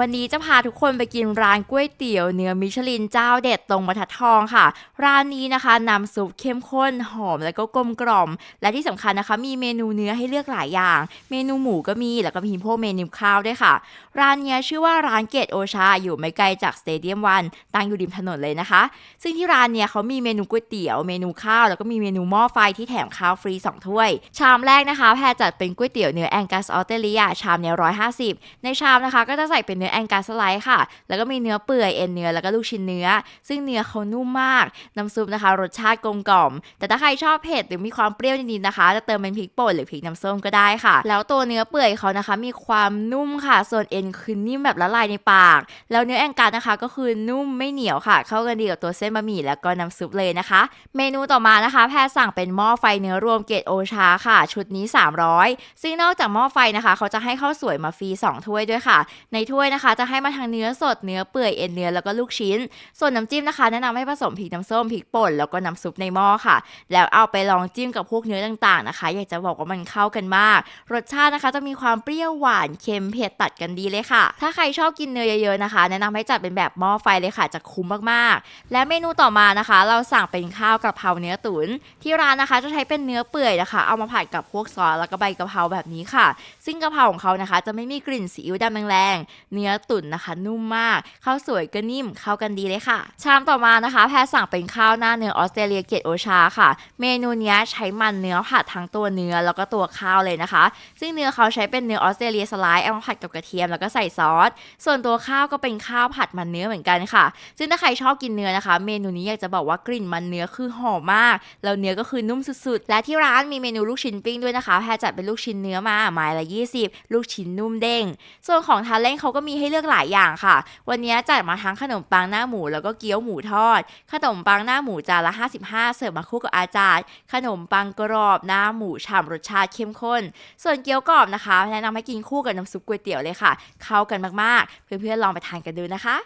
วันนี้จะพาทุกคนไปกินร้านก๋วยเตี๋ยวเนื้อมิชลินเจ้าเด็ดตรงบรรทัดทองค่ะ ร้านนี้นะคะนำซุปเข้มข้นหอมแล้วก็กลมกล่อม และที่สำคัญนะคะ มีเมนูเนื้อให้เลือกหลายอย่าง เมนูหมูก็มีแล้วก็มีพวกเมนูข้าวด้วยค่ะ ร้านเนี้ยชื่อว่าร้านเกตโอชาอยู่ไม่ไกลจากสเตเดียมวันตั้งอยู่ริมถนนเลยนะคะ ซึ่งที่ร้านเนี่ยเขามีเมนูก๋วยเตี๋ยวเมนูข้าวแล้วก็มีเมนูหม้อไฟที่แถมข้าวฟรีสองถ้วย ชามแรกนะคะ แพรจัดเป็นก๋วยเตี๋ยวเนื้อแองกัสออสเตรเลียชามเนี่ยร้อยห้าสิบในชามนะคะก็จะใส่เป็นเนื้อแองกัสสไลด์ค่ะ แล้วก็มีเนื้อเปื่อยเอ็นเนื้อแล้วก็ลูกชิ้นเนื้อ ซึ่งเนื้อเขานุ่มมาก น้ำซุปนะคะ รสชาติกลมกล่อม แต่ถ้าใครชอบเผ็ดหรือมีความเปรี้ยวนิดๆนะคะ จะเติมเป็นพริกป่นหรือพริกน้ำส้มก็ได้ค่ะ แล้วตัวเนื้อเปื่อยเขานะคะ มีความนุ่มค่ะ ส่วนเอ็นคือนิ่มแบบละลายในปาก แล้วเนื้อแองกัสนะคะ ก็คือนุ่มไม่เหนียวค่ะ เข้ากันดีกับตัวเส้นบะหมี่แล้วก็น้ำซุปเลยนะคะ เมนูต่อมานะคะ แพรสั่งเป็นหม้อไฟเนื้อรวมเกรดโอชาค่ะ ชุดนี้ 300 ซึ่งนอกจากหม้อไฟนะคะ เขาจะให้ข้าวสวยมาฟรี2ถ้วยด้วยค่ะ ในถ้วยนะคะ จะให้มาทั้งเนื้อสดเนื้อเปื่อยเอ็นเนื้อแล้วก็ลูกชิ้น ส่วนน้ำจิ้มนะคะ แนะนำให้ผสมพริกน้ำส้มพริกป่นแล้วก็น้ำซุปในหม้อค่ะ แล้วเอาไปลองจิ้มกับพวกเนื้อต่างๆนะคะ อยากจะบอกว่ามันเข้ากันมาก รสชาตินะคะจะมีความเปรี้ยวหวานเค็มเผ็ดตัดกันดีเลยค่ะ ถ้าใครชอบกินเนื้อเยอะๆนะคะ แนะนำให้จัดเป็นแบบหม้อไฟเลยค่ะจะคุ้มมากๆ และเมนูต่อมานะคะ เราสั่งเป็นข้าวกระเพราเนื้อตุ๋นที่ร้านนะคะจะใช้เป็นเนื้อเปื่อยนะคะ เอามาผัดกับพวกซอสแล้วก็ใบกะเพราแบบนี้ค่ะ ซึ่งกะเพราของเขานะคะ จะไม่มีกลิ่นซีอิ๊วดำแรงๆเนื้อตุ๋นนะคะ นุ่มมากข้าวสวยก็นิ่มเข้ากันดีเลยค่ะ ชามต่อมานะคะ แพรสั่งเป็นข้าวหน้าเนื้อออสเตรเลียเกรดโอชาค่ะ เมนูเนี้ยใช้มันเนื้อผัดทั้งตัวเนื้อแล้วก็ตัวข้าวเลยนะคะ ซึ่งเนื้อเขาใช้เป็นเนื้อออสเตรเลียสไลด์เอามาผัดกับกระเทียมแล้วก็ใส่ซอสส่วนตัวข้าวก็เป็นข้าวผัดมันเนื้อเหมือนกันค่ะ ซึ่งถ้าใครชอบกินเนื้อนะคะ เมนูนี้อยากจะบอกว่ากลิ่นมันเนื้อคือหอมมากแล้วเนื้อก็คือนุ่มสุดๆ และที่ร้านมีเมนูลูกชิ้นปิ้งด้วยนะคะแพรจัดเป็นลูกชิ้นเนื้อมาไม้ละ 20 ลูกชิ้นนุ่มเด้ง ส่วนของทานเล่นเขาก็มีให้เลือกหลายอย่างค่ะ วันนี้จัดมาทั้งขนมปังหน้าหมู แล้วก็เกี๊ยวหมูทอด ขนมปังหน้าหมูจานละ 55 เสิร์ฟมาคู่กับอาจารย์ ขนมปังกรอบหน้าหมูฉ่ำรสชาติเข้มข้น ส่วนเกี๊ยวกรอบนะคะแนะนำให้กินคู่กับน้ำซุปก๋วยเตี๋ยวเลยค่ะ เข้ากันมากๆ เพื่อนๆลองไปทานกันดูนะคะ